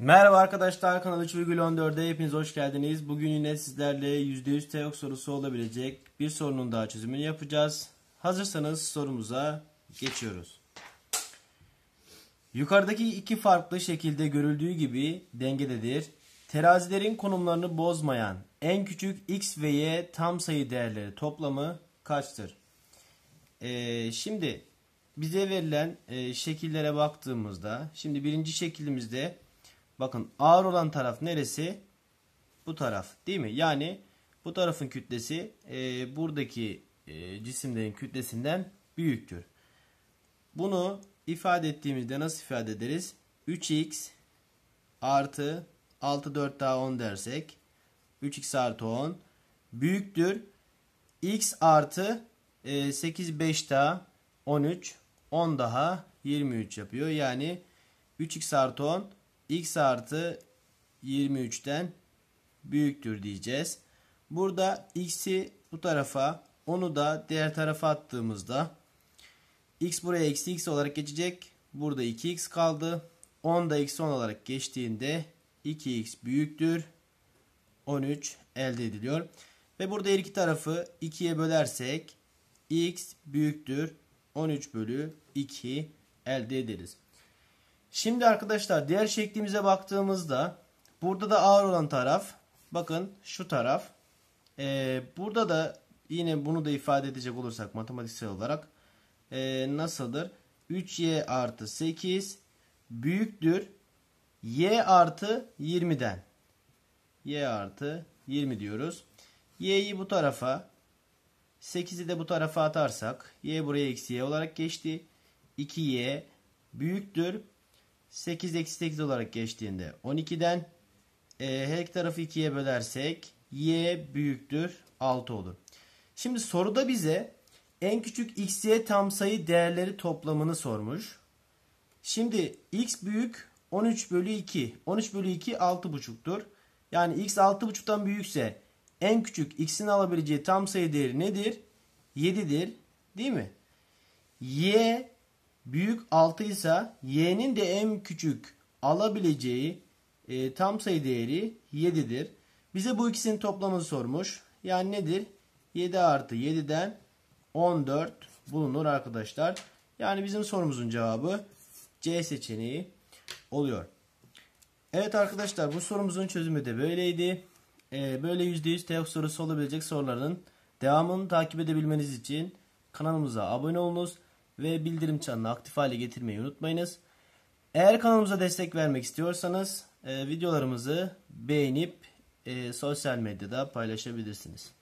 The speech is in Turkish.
Merhaba arkadaşlar kanal 3,14'e hepiniz hoş geldiniz. Bugün yine sizlerle %100 teok sorusu olabilecek bir sorunun daha çözümünü yapacağız. Hazırsanız sorumuza geçiyoruz. Yukarıdaki iki farklı şekilde görüldüğü gibi dengededir. Terazilerin konumlarını bozmayan en küçük x ve y tam sayı değerleri toplamı kaçtır? Ee, şimdi bize verilen e, şekillere baktığımızda şimdi birinci şeklimizde bakın ağır olan taraf neresi? Bu taraf değil mi? Yani bu tarafın kütlesi e, buradaki e, cisimlerin kütlesinden büyüktür. Bunu ifade ettiğimizde nasıl ifade ederiz? 3x artı 6 4 daha 10 dersek 3x artı 10 büyüktür. x artı e, 8 5 daha 13 10 daha 23 yapıyor. Yani 3x artı 10 x artı 23'ten büyüktür diyeceğiz. Burada x'i bu tarafa onu da diğer tarafa attığımızda x buraya eksi x olarak geçecek. Burada 2x kaldı. 10 da eksi 10 olarak geçtiğinde 2x büyüktür. 13 elde ediliyor. Ve burada her iki tarafı 2'ye bölersek x büyüktür 13 bölü 2 elde ederiz. Şimdi arkadaşlar diğer şeklimize baktığımızda burada da ağır olan taraf bakın şu taraf. Ee, burada da yine bunu da ifade edecek olursak matematiksel olarak e, nasıldır? 3y artı 8 büyüktür y artı 20'den. y artı 20 diyoruz. y'yi bu tarafa 8'i de bu tarafa atarsak y buraya eksi y olarak geçti. 2y büyüktür. 8 eksi 8 olarak geçtiğinde 12'den e, her iki tarafı 2'ye bölersek y büyüktür 6 olur. Şimdi soruda bize en küçük x, y tam sayı değerleri toplamını sormuş. Şimdi x büyük 13 bölü 2. 13 bölü 2 6,5'tur. Yani x 6,5'tan büyükse en küçük x'in alabileceği tam sayı değeri nedir? 7'dir. Değil mi? Y büyük 6 ise y'nin de en küçük alabileceği e, tam sayı değeri 7'dir. Bize bu ikisinin toplamını sormuş. Yani nedir? 7 artı 7'den 14 bulunur arkadaşlar. Yani bizim sorumuzun cevabı C seçeneği oluyor. Evet arkadaşlar bu sorumuzun çözümü de böyleydi. Ee, böyle %100 teok sorusu olabilecek soruların devamını takip edebilmeniz için kanalımıza abone olunuz ve bildirim çanını aktif hale getirmeyi unutmayınız. Eğer kanalımıza destek vermek istiyorsanız e, videolarımızı beğenip e, sosyal medyada paylaşabilirsiniz.